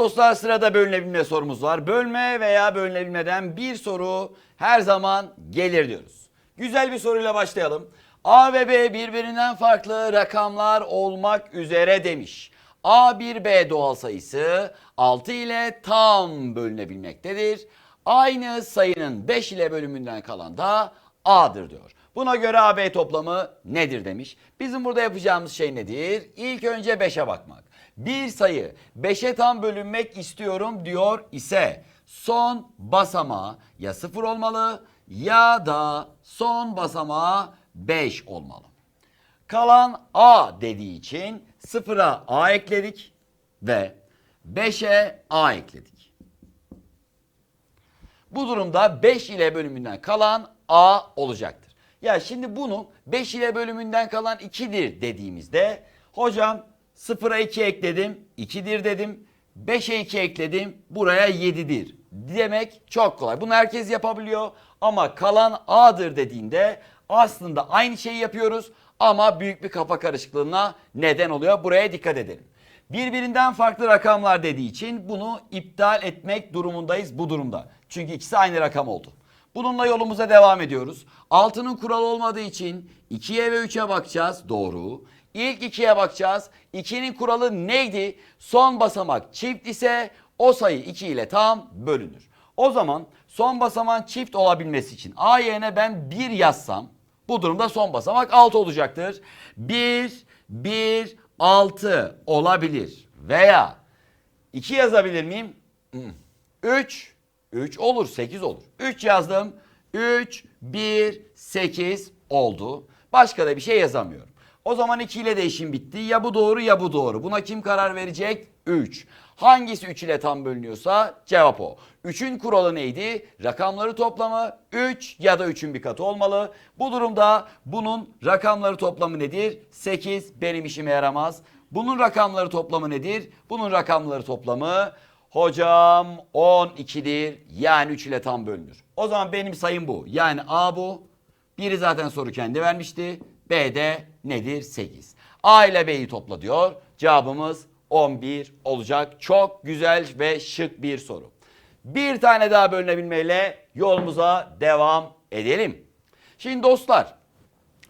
dostlar sırada bölünebilme sorumuz var. Bölme veya bölünebilmeden bir soru her zaman gelir diyoruz. Güzel bir soruyla başlayalım. A ve B birbirinden farklı rakamlar olmak üzere demiş. A1B doğal sayısı 6 ile tam bölünebilmektedir. Aynı sayının 5 ile bölümünden kalan da A'dır diyor. Buna göre AB toplamı nedir demiş. Bizim burada yapacağımız şey nedir? İlk önce 5'e bakmak. Bir sayı 5'e tam bölünmek istiyorum diyor ise son basamağı ya 0 olmalı ya da son basamağı 5 olmalı. Kalan A dediği için 0'a A ekledik ve 5'e A ekledik. Bu durumda 5 ile bölümünden kalan A olacaktır. Ya şimdi bunu 5 ile bölümünden kalan 2'dir dediğimizde hocam 0'a 2 ekledim 2'dir dedim. 5'e 2 ekledim buraya 7'dir. Demek çok kolay. Bunu herkes yapabiliyor ama kalan A'dır dediğinde aslında aynı şeyi yapıyoruz ama büyük bir kafa karışıklığına neden oluyor. Buraya dikkat edelim. Birbirinden farklı rakamlar dediği için bunu iptal etmek durumundayız bu durumda. Çünkü ikisi aynı rakam oldu. Bununla yolumuza devam ediyoruz. Altının kuralı olmadığı için 2'ye ve 3'e bakacağız. Doğru. İlk 2'ye bakacağız. 2'nin kuralı neydi? Son basamak çift ise o sayı 2 ile tam bölünür. O zaman son basamak çift olabilmesi için A yerine ben 1 yazsam bu durumda son basamak 6 olacaktır. 1, 1, 6 olabilir. Veya 2 yazabilir miyim? 3, 3 olur 8 olur. 3 yazdım. 3, 1, 8 oldu. Başka da bir şey yazamıyorum. O zaman 2 ile de işim bitti. Ya bu doğru ya bu doğru. Buna kim karar verecek? 3. Hangisi 3 ile tam bölünüyorsa cevap o. 3'ün kuralı neydi? Rakamları toplamı 3 ya da 3'ün bir katı olmalı. Bu durumda bunun rakamları toplamı nedir? 8 benim işime yaramaz. Bunun rakamları toplamı nedir? Bunun rakamları toplamı hocam 12'dir. Yani 3 ile tam bölünür. O zaman benim sayım bu. Yani A bu. Biri zaten soru kendi vermişti. B de nedir? 8. A ile B'yi topla diyor. Cevabımız 11 olacak. Çok güzel ve şık bir soru. Bir tane daha bölünebilmeyle yolumuza devam edelim. Şimdi dostlar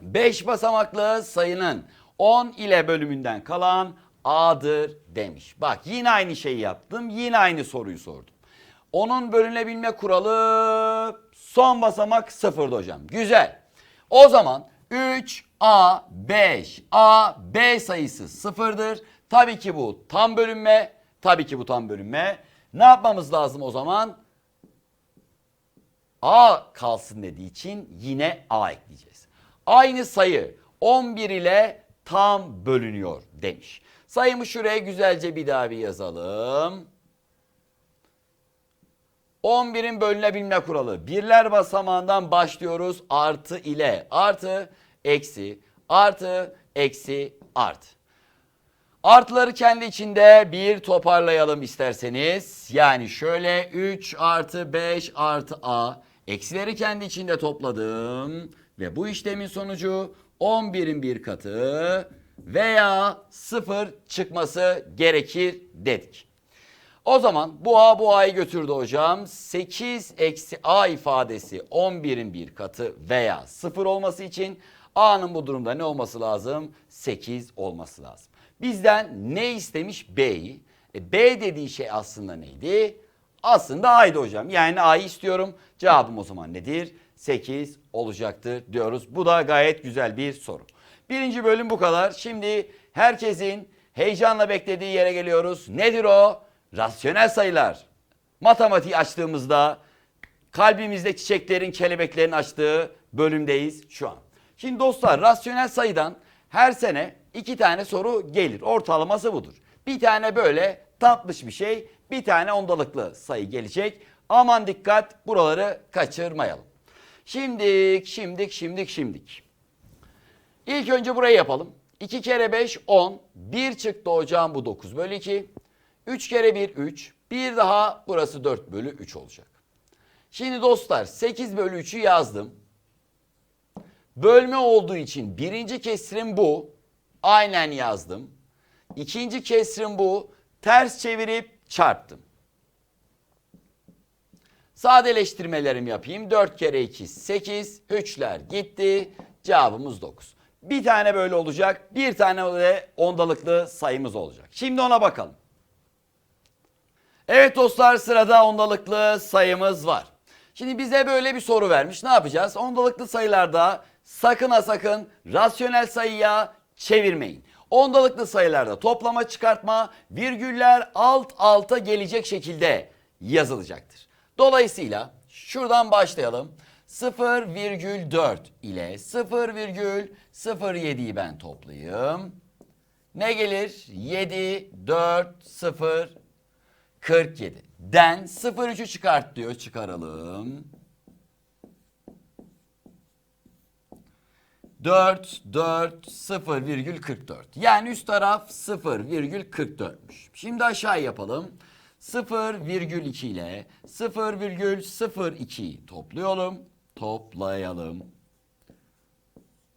5 basamaklı sayının 10 ile bölümünden kalan A'dır demiş. Bak yine aynı şeyi yaptım. Yine aynı soruyu sordum. Onun bölünebilme kuralı son basamak sıfırdı hocam. Güzel. O zaman 3A 5A B sayısı sıfırdır. Tabii ki bu tam bölünme. Tabii ki bu tam bölünme. Ne yapmamız lazım o zaman? A kalsın dediği için yine A ekleyeceğiz. Aynı sayı 11 ile tam bölünüyor demiş. Sayımı şuraya güzelce bir daha bir yazalım. 11'in bölünebilme kuralı. Birler basamağından başlıyoruz artı ile. Artı, eksi, artı, eksi, artı. Artıları kendi içinde bir toparlayalım isterseniz. Yani şöyle 3 artı 5 artı A. Eksileri kendi içinde topladım. Ve bu işlemin sonucu 11'in bir katı veya 0 çıkması gerekir dedik. O zaman bu A bu A'yı götürdü hocam. 8 eksi A ifadesi 11'in bir katı veya 0 olması için A'nın bu durumda ne olması lazım? 8 olması lazım. Bizden ne istemiş? B'yi. E, B dediği şey aslında neydi? Aslında A'ydı hocam. Yani A'yı istiyorum. Cevabım o zaman nedir? 8 olacaktır diyoruz. Bu da gayet güzel bir soru. Birinci bölüm bu kadar. Şimdi herkesin heyecanla beklediği yere geliyoruz. Nedir o? Rasyonel sayılar. Matematiği açtığımızda kalbimizde çiçeklerin, kelebeklerin açtığı bölümdeyiz şu an. Şimdi dostlar rasyonel sayıdan her sene iki tane soru gelir. Ortalaması budur. Bir tane böyle tatlış bir şey, bir tane ondalıklı sayı gelecek. Aman dikkat buraları kaçırmayalım. Şimdik, şimdik, şimdik, şimdik. İlk önce burayı yapalım. 2 kere 5 10. 1 çıktı hocam bu 9 bölü 2. 3 kere 1 3. Bir daha burası 4 bölü 3 olacak. Şimdi dostlar 8 bölü 3'ü yazdım. Bölme olduğu için birinci kesrim bu. Aynen yazdım. İkinci kesrim bu. Ters çevirip çarptım. Sadeleştirmelerimi yapayım. 4 kere 2 8. 3'ler gitti. Cevabımız 9. Bir tane böyle olacak. Bir tane de ondalıklı sayımız olacak. Şimdi ona bakalım. Evet dostlar sırada ondalıklı sayımız var. Şimdi bize böyle bir soru vermiş. Ne yapacağız? Ondalıklı sayılarda sakın ha sakın rasyonel sayıya çevirmeyin. Ondalıklı sayılarda toplama çıkartma virgüller alt alta gelecek şekilde yazılacaktır. Dolayısıyla şuradan başlayalım. 0,4 ile 0,07'yi ben toplayayım. Ne gelir? 7, 4, 0, 47. Den 0,3'ü çıkart diyor. Çıkaralım. 4, 4, 0,44. Yani üst taraf 0,44'müş. Şimdi aşağı yapalım. 0,2 ile 0,02 toplayalım. Toplayalım.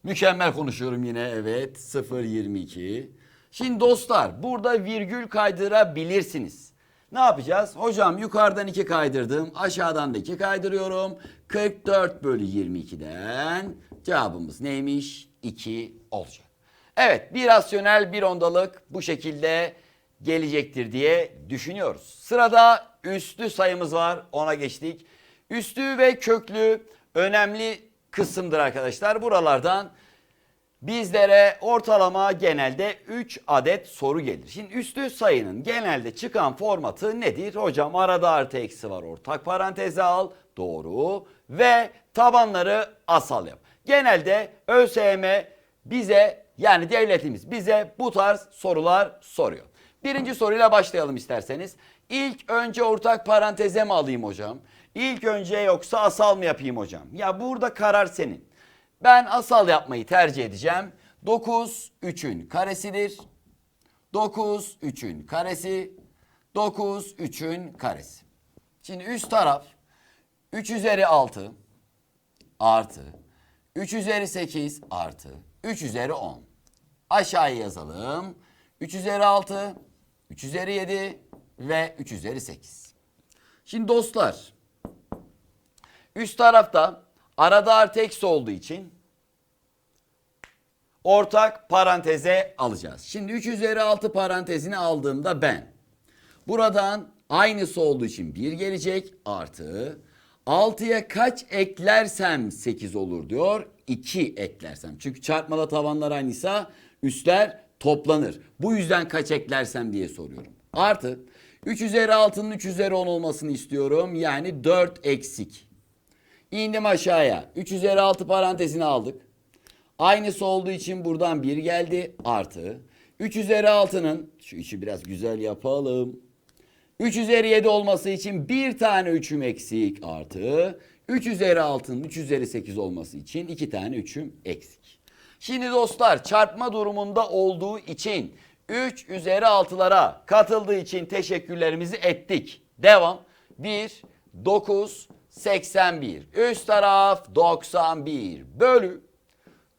Mükemmel konuşuyorum yine evet 0.22. Şimdi dostlar burada virgül kaydırabilirsiniz. Ne yapacağız? Hocam yukarıdan 2 kaydırdım. Aşağıdan da 2 kaydırıyorum. 44 bölü 22'den cevabımız neymiş? 2 olacak. Evet bir rasyonel bir ondalık bu şekilde gelecektir diye düşünüyoruz. Sırada üstü sayımız var ona geçtik. Üstü ve köklü önemli kısımdır arkadaşlar. Buralardan bizlere ortalama genelde 3 adet soru gelir. Şimdi üstü sayının genelde çıkan formatı nedir? Hocam arada artı eksi var ortak paranteze al. Doğru. Ve tabanları asal yap. Genelde ÖSYM bize yani devletimiz bize bu tarz sorular soruyor. Birinci soruyla başlayalım isterseniz. İlk önce ortak paranteze mi alayım hocam? İlk önce yoksa asal mı yapayım hocam? Ya burada karar senin. Ben asal yapmayı tercih edeceğim. 9 3'ün karesidir. 9 3'ün karesi. 9 3'ün karesi. Şimdi üst taraf 3 üzeri 6 artı 3 üzeri 8 artı 3 üzeri 10. Aşağıya yazalım. 3 üzeri 6, 3 üzeri 7 ve 3 üzeri 8. Şimdi dostlar üst tarafta arada artı eksi olduğu için ortak paranteze alacağız. Şimdi 3 üzeri 6 parantezini aldığımda ben buradan aynısı olduğu için 1 gelecek artı 6'ya kaç eklersem 8 olur diyor. 2 eklersem. Çünkü çarpmada tavanlar aynıysa üstler toplanır. Bu yüzden kaç eklersem diye soruyorum. Artı 3 üzeri 6'nın 3 üzeri 10 olmasını istiyorum. Yani 4 eksik. İndim aşağıya. 3 üzeri 6 parantezini aldık. Aynısı olduğu için buradan 1 geldi. Artı. 3 üzeri 6'nın şu işi biraz güzel yapalım. 3 üzeri 7 olması için bir tane 3'üm eksik artı. 3 üzeri 6'nın 3 üzeri 8 olması için iki tane 3'üm eksik. Şimdi dostlar çarpma durumunda olduğu için 3 üzeri 6'lara katıldığı için teşekkürlerimizi ettik. Devam. 1, 9, 81. Üst taraf 91 bölü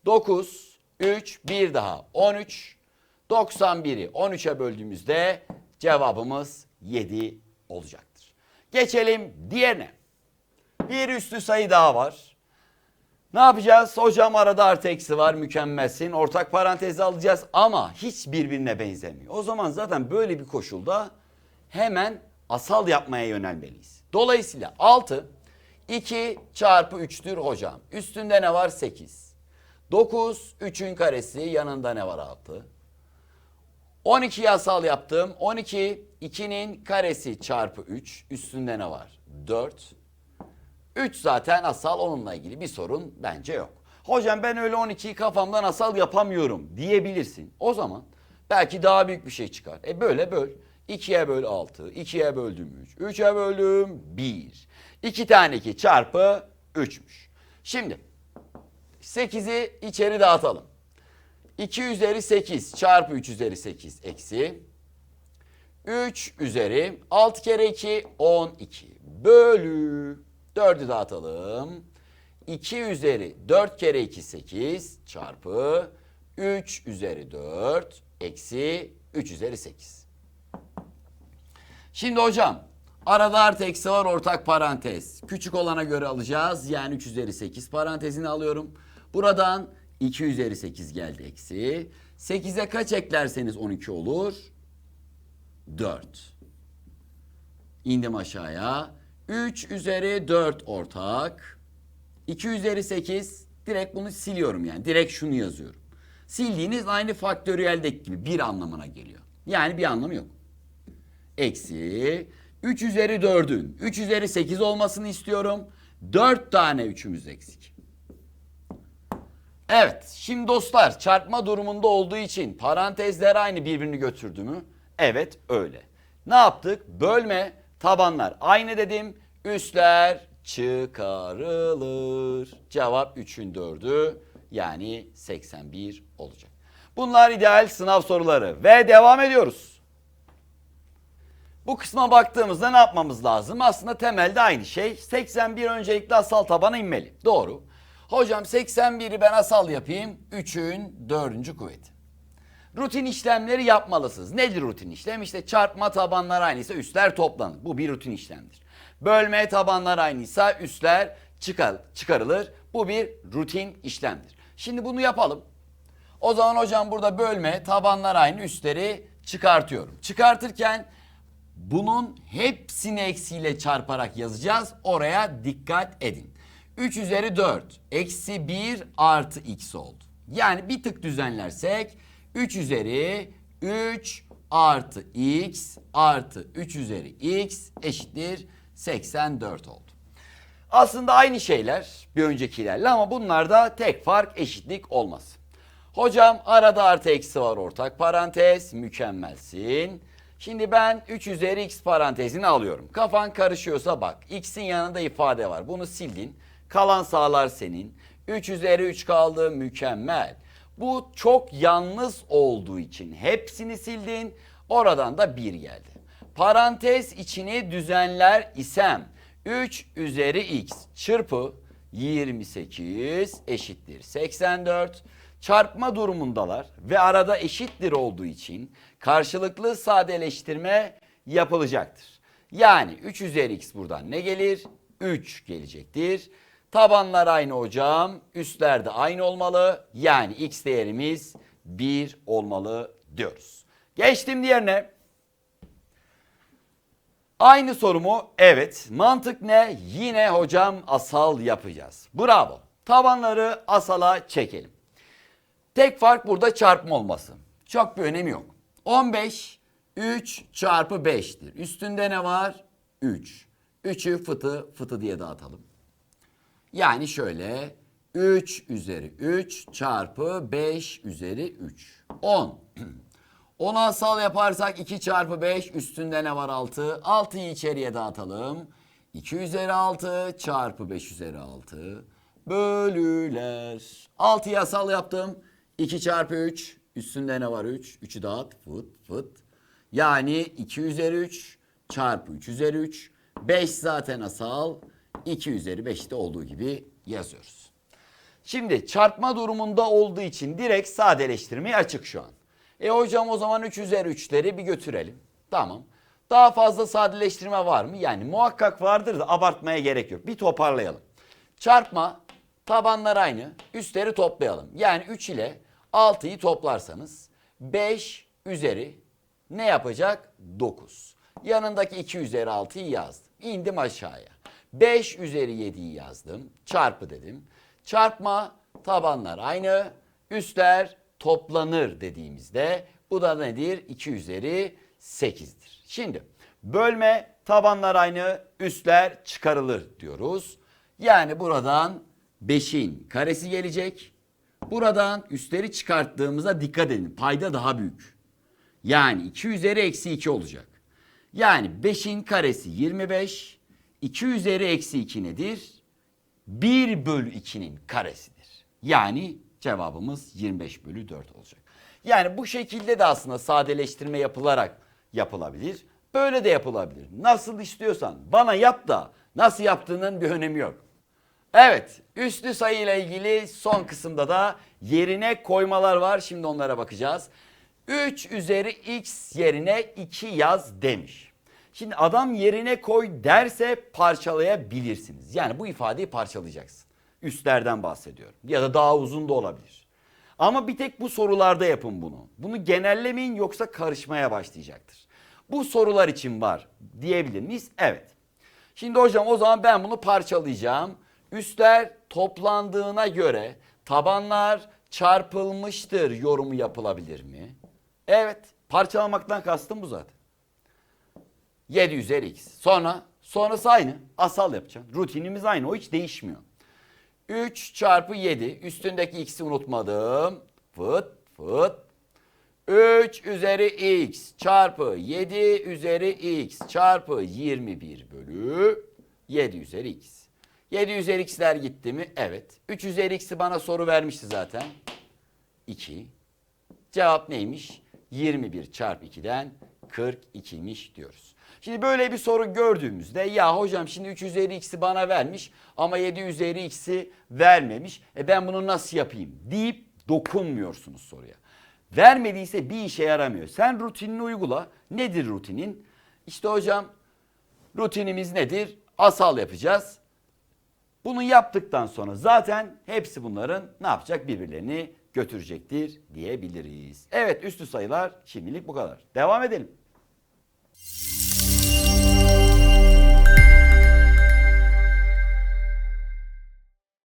9, 3, bir daha 13. 91'i 13'e böldüğümüzde cevabımız 7 olacaktır. Geçelim diğerine. Bir üstü sayı daha var. Ne yapacağız? Hocam arada artı eksi var mükemmelsin. Ortak parantezi alacağız ama hiç birbirine benzemiyor. O zaman zaten böyle bir koşulda hemen asal yapmaya yönelmeliyiz. Dolayısıyla 6 2 çarpı 3'tür hocam. Üstünde ne var? 8. 9 3'ün karesi yanında ne var 6? 12 asal yaptım. 12 2'nin karesi çarpı 3. Üstünde ne var? 4. 3 zaten asal onunla ilgili bir sorun bence yok. Hocam ben öyle 12'yi kafamdan asal yapamıyorum diyebilirsin. O zaman belki daha büyük bir şey çıkar. E böyle böl. 2'ye böl 6, 2'ye böldüm 3, 3'e böldüm 1. 2 tane 2 çarpı 3'müş. Şimdi 8'i içeri dağıtalım. 2 üzeri 8 çarpı 3 üzeri 8 eksi 3 üzeri 6 kere 2 12 bölü 4'ü dağıtalım. 2 üzeri 4 kere 2 8 çarpı 3 üzeri 4 eksi 3 üzeri 8. Şimdi hocam arada artı eksi var ortak parantez. Küçük olana göre alacağız. Yani 3 üzeri 8 parantezini alıyorum. Buradan 2 üzeri 8 geldi eksi. 8'e kaç eklerseniz 12 olur? 4. İndim aşağıya. 3 üzeri 4 ortak. 2 üzeri 8 direkt bunu siliyorum yani. Direkt şunu yazıyorum. Sildiğiniz aynı faktöriyeldeki gibi bir anlamına geliyor. Yani bir anlamı yok. Eksi 3 üzeri 4'ün 3 üzeri 8 olmasını istiyorum. 4 tane 3'ümüz eksik. Evet şimdi dostlar çarpma durumunda olduğu için parantezler aynı birbirini götürdü mü? Evet öyle. Ne yaptık? Bölme tabanlar aynı dedim. Üstler çıkarılır. Cevap 3'ün 4'ü yani 81 olacak. Bunlar ideal sınav soruları ve devam ediyoruz. Bu kısma baktığımızda ne yapmamız lazım? Aslında temelde aynı şey. 81 öncelikle asal tabana inmeli. Doğru. Hocam 81'i ben asal yapayım. 3'ün 4. kuvveti. Rutin işlemleri yapmalısınız. Nedir rutin işlem? İşte çarpma tabanlar aynıysa üstler toplanır. Bu bir rutin işlemdir. Bölme tabanlar aynıysa üstler çıkar, çıkarılır. Bu bir rutin işlemdir. Şimdi bunu yapalım. O zaman hocam burada bölme tabanlar aynı üstleri çıkartıyorum. Çıkartırken bunun hepsini eksiyle çarparak yazacağız. Oraya dikkat edin. 3 üzeri 4 eksi 1 artı x oldu. Yani bir tık düzenlersek 3 üzeri 3 artı x artı 3 üzeri x eşittir 84 oldu. Aslında aynı şeyler bir öncekilerle ama bunlarda tek fark eşitlik olması. Hocam arada artı eksi var ortak parantez mükemmelsin. Şimdi ben 3 üzeri x parantezini alıyorum. Kafan karışıyorsa bak x'in yanında ifade var bunu sildin. Kalan sağlar senin. 3 üzeri 3 kaldı mükemmel. Bu çok yalnız olduğu için hepsini sildin. Oradan da 1 geldi. Parantez içini düzenler isem 3 üzeri x çırpı 28 eşittir 84. Çarpma durumundalar ve arada eşittir olduğu için karşılıklı sadeleştirme yapılacaktır. Yani 3 üzeri x buradan ne gelir? 3 gelecektir. Tabanlar aynı hocam. Üstler de aynı olmalı. Yani x değerimiz 1 olmalı diyoruz. Geçtim diğerine. Aynı sorumu evet. Mantık ne? Yine hocam asal yapacağız. Bravo. Tabanları asala çekelim. Tek fark burada çarpma olması. Çok bir önemi yok. 15 3 çarpı 5'tir. Üstünde ne var? 3. 3'ü fıtı fıtı diye dağıtalım. Yani şöyle 3 üzeri 3 çarpı 5 üzeri 3. 10. 10'u asal yaparsak 2 çarpı 5 üstünde ne var 6? 6'yı içeriye dağıtalım. 2 üzeri 6 çarpı 5 üzeri 6 bölüler. 6'yı asal yaptım. 2 çarpı 3 üstünde ne var 3? 3'ü dağıt fıt fıt. Yani 2 üzeri 3 çarpı 3 üzeri 3. 5 zaten asal. 2 üzeri 5'te olduğu gibi yazıyoruz. Şimdi çarpma durumunda olduğu için direkt sadeleştirmeye açık şu an. E hocam o zaman 3 üzeri 3'leri bir götürelim. Tamam. Daha fazla sadeleştirme var mı? Yani muhakkak vardır da abartmaya gerek yok. Bir toparlayalım. Çarpma tabanlar aynı. Üstleri toplayalım. Yani 3 ile 6'yı toplarsanız 5 üzeri ne yapacak? 9. Yanındaki 2 üzeri 6'yı yazdım. İndim aşağıya. 5 üzeri 7'yi yazdım. Çarpı dedim. Çarpma tabanlar aynı. Üstler toplanır dediğimizde bu da nedir? 2 üzeri 8'dir. Şimdi bölme tabanlar aynı üstler çıkarılır diyoruz. Yani buradan 5'in karesi gelecek. Buradan üstleri çıkarttığımızda dikkat edin. Payda daha büyük. Yani 2 üzeri eksi 2 olacak. Yani 5'in karesi 25. 2 üzeri eksi 2 nedir? 1 bölü 2'nin karesidir. Yani cevabımız 25 bölü 4 olacak. Yani bu şekilde de aslında sadeleştirme yapılarak yapılabilir. Böyle de yapılabilir. Nasıl istiyorsan bana yap da nasıl yaptığının bir önemi yok. Evet, üslü sayı ile ilgili son kısımda da yerine koymalar var. Şimdi onlara bakacağız. 3 üzeri x yerine 2 yaz demiş. Şimdi adam yerine koy derse parçalayabilirsiniz. Yani bu ifadeyi parçalayacaksın. Üstlerden bahsediyorum. Ya da daha uzun da olabilir. Ama bir tek bu sorularda yapın bunu. Bunu genellemeyin yoksa karışmaya başlayacaktır. Bu sorular için var diyebilir miyiz? Evet. Şimdi hocam o zaman ben bunu parçalayacağım. Üstler toplandığına göre tabanlar çarpılmıştır yorumu yapılabilir mi? Evet. Parçalamaktan kastım bu zaten. 7 üzeri x. Sonra sonrası aynı. Asal yapacağım. Rutinimiz aynı. O hiç değişmiyor. 3 çarpı 7. Üstündeki x'i unutmadım. Fıt fıt. 3 üzeri x çarpı 7 üzeri x çarpı 21 bölü 7 üzeri x. 7 üzeri x'ler gitti mi? Evet. 3 üzeri x'i bana soru vermişti zaten. 2. Cevap neymiş? 21 çarpı 2'den 42'miş diyoruz. Şimdi böyle bir soru gördüğümüzde ya hocam şimdi 3 üzeri x'i bana vermiş ama 7 üzeri x'i vermemiş. E ben bunu nasıl yapayım deyip dokunmuyorsunuz soruya. Vermediyse bir işe yaramıyor. Sen rutinini uygula. Nedir rutinin? İşte hocam rutinimiz nedir? Asal yapacağız. Bunu yaptıktan sonra zaten hepsi bunların ne yapacak birbirlerini götürecektir diyebiliriz. Evet üstü sayılar şimdilik bu kadar. Devam edelim.